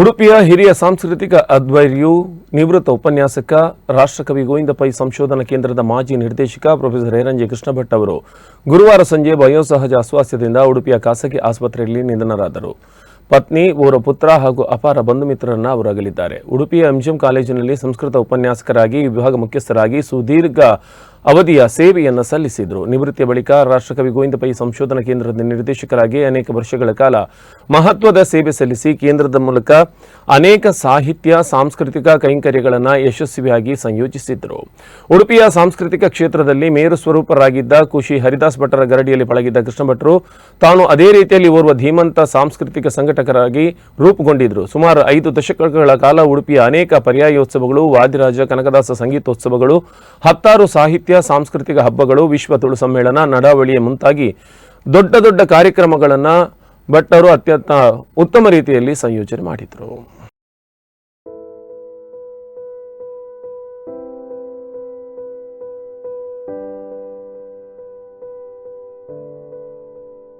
ಉಡುಪಿಯ ಹಿರಿಯ ಸಾಂಸ್ಕೃತಿಕ ಅಧ್ವರ್ಯು ನಿವೃತ್ತ ಉಪನ್ಯಾಸಕ, ರಾಷ್ಟ್ರಕವಿ ಗೋವಿಂದ ಪೈ ಸಂಶೋಧನಾ ಕೇಂದ್ರದ ಮಾಜಿ ನಿರ್ದೇಶಕ ಪ್ರೊಫೆಸರ್ ಹೇರಂಜೆ ಕೃಷ್ಣ ಭಟ್ ಅವರು ಗುರುವಾರ ಸಂಜೆ ವಯೋಸಹಜ ಅಸ್ವಾಸ್ಥ್ಯದಿಂದ ಉಡುಪಿಯ ಖಾಸಗಿ ಆಸ್ಪತ್ರೆಯಲ್ಲಿ ನಿಧನರಾದರು. ಪತ್ನಿ ಓರ ಪುತ್ರ ಹಾಗೂ ಅಪಾರ ಬಂಧು ಮಿತ್ರರನ್ನು ಅವರು ಅಗಲಿದ್ದಾರೆ ಉಡುಪಿಯ ಎಂಜಿಎಂ ಕಾಲೇಜಿನಲ್ಲಿ ಸಂಸ್ಕೃತ ಉಪನ್ಯಾಸಕರಾಗಿ, ವಿಭಾಗ ಮುಖ್ಯಸ್ಥರಾಗಿ ಸುದೀರ್ಘ ಅವಧಿಯ ಸೇವೆಯನ್ನು ಸಲ್ಲಿಸಿದರು. ನಿವೃತ್ತಿಯ ಬಳಿಕ ರಾಷ್ಟ್ರಕವಿ ಗೋವಿಂದ ಪೈ ಸಂಶೋಧನಾ ಕೇಂದ್ರದ ನಿರ್ದೇಶಕರಾಗಿ ಅನೇಕ ವರ್ಷಗಳ ಕಾಲ ಮಹತ್ವದ ಸೇವೆ ಸಲ್ಲಿಸಿ ಕೇಂದ್ರದ ಮೂಲಕ ಅನೇಕ ಸಾಹಿತ್ಯ, ಸಾಂಸ್ಕೃತಿಕ ಕೈಂಕರ್ಯಗಳನ್ನು ಯಶಸ್ವಿಯಾಗಿ ಸಂಯೋಜಿಸಿದ್ದರು ಉಡುಪಿಯ ಸಾಂಸ್ಕೃತಿಕ ಕ್ಷೇತ್ರದಲ್ಲಿ ಮೇರು ಸ್ವರೂಪರಾಗಿದ್ದ ಖುಷಿ ಹರಿದಾಸ್ ಭಟ್ಟರ ಗರಡಿಯಲ್ಲಿ ಪಳಗಿದ್ದ ಕೃಷ್ಣ ಭಟ್ರು ತಾನು ಅದೇ ರೀತಿಯಲ್ಲಿ ಓರ್ವ ಧೀಮಂತ ಸಾಂಸ್ಕೃತಿಕ ಸಂಘಟಕರಾಗಿ ರೂಪುಗೊಂಡಿದ್ದರು ಸುಮಾರು ಐದು ದಶಕಗಳ ಕಾಲ ಉಡುಪಿಯ ಅನೇಕ ಪರ್ಯಾಯೋತ್ಸವಗಳು, ವಾದಿರಾಜ ಕನಕದಾಸ ಸಂಗೀತೋತ್ಸವಗಳು, ಹತ್ತಾರು ಸಾಹಿತ್ಯ ಸಾಂಸ್ಕೃತಿಕ ಹಬ್ಬಗಳು, ವಿಶ್ವ ತುಳು ಸಮ್ಮೇಳನ ನಡಾವಳಿಯ ಮುಂತಾಗಿ ದೊಡ್ಡ ದೊಡ್ಡ ಕಾರ್ಯಕ್ರಮಗಳನ್ನು ಭಟ್ಟರು ಅತ್ಯಂತ ಉತ್ತಮ ರೀತಿಯಲ್ಲಿ ಸಂಯೋಜನೆ ಮಾಡಿದರು.